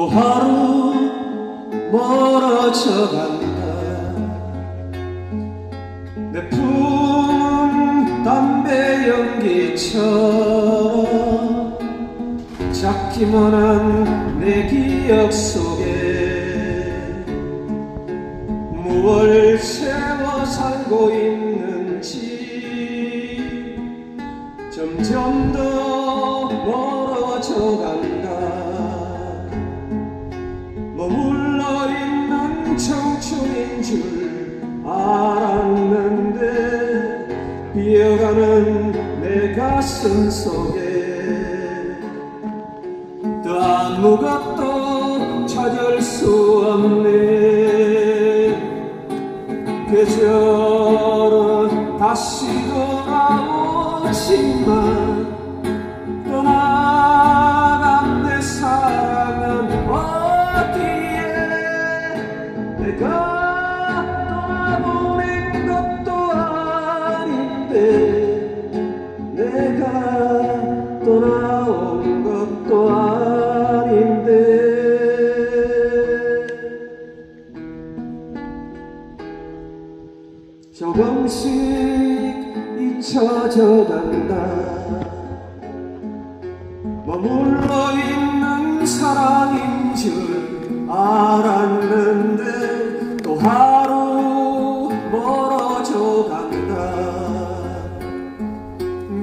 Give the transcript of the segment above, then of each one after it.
또 하루 멀어져 간다 내 품은 담배 연기처럼 작기만한 내 기억 속에 무얼 채워 살고 있는지 점점 더 멀어져 간다 청춘인 줄 알았는데 비어가는 내 가슴 속에 또 아무것도 찾을 수 없네. 계절은 다시 돌아오지만 아닌데 내가 떠나온 것도 아닌데. 조금씩 잊혀져 간다. 머물러 있는 사랑인 줄 알았는데 또 하루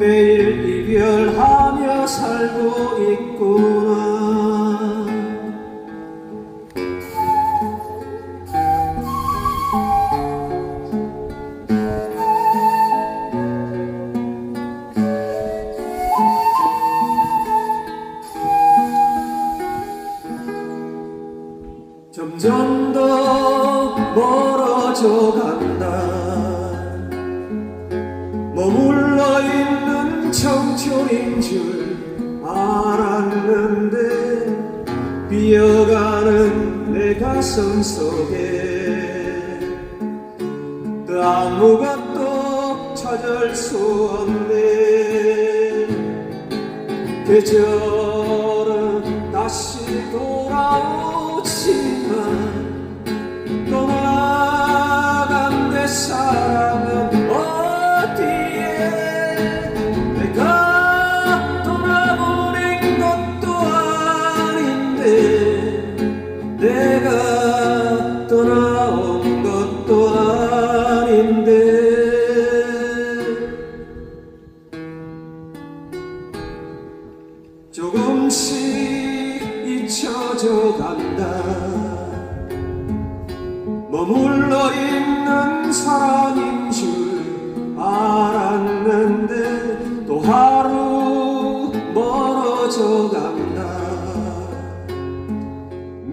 매일 이별하며 살고 있구나. 점점 더 멀어져 간다. 있는 청춘인 줄 알았는데 비어가는 내 가슴 속에 또 아무것도 찾을 수 없네. 계절은 다시 돌아오지만 내가 떠나온 것도 아닌데. 조금씩 잊혀져 간다. 머물러 있는 사랑인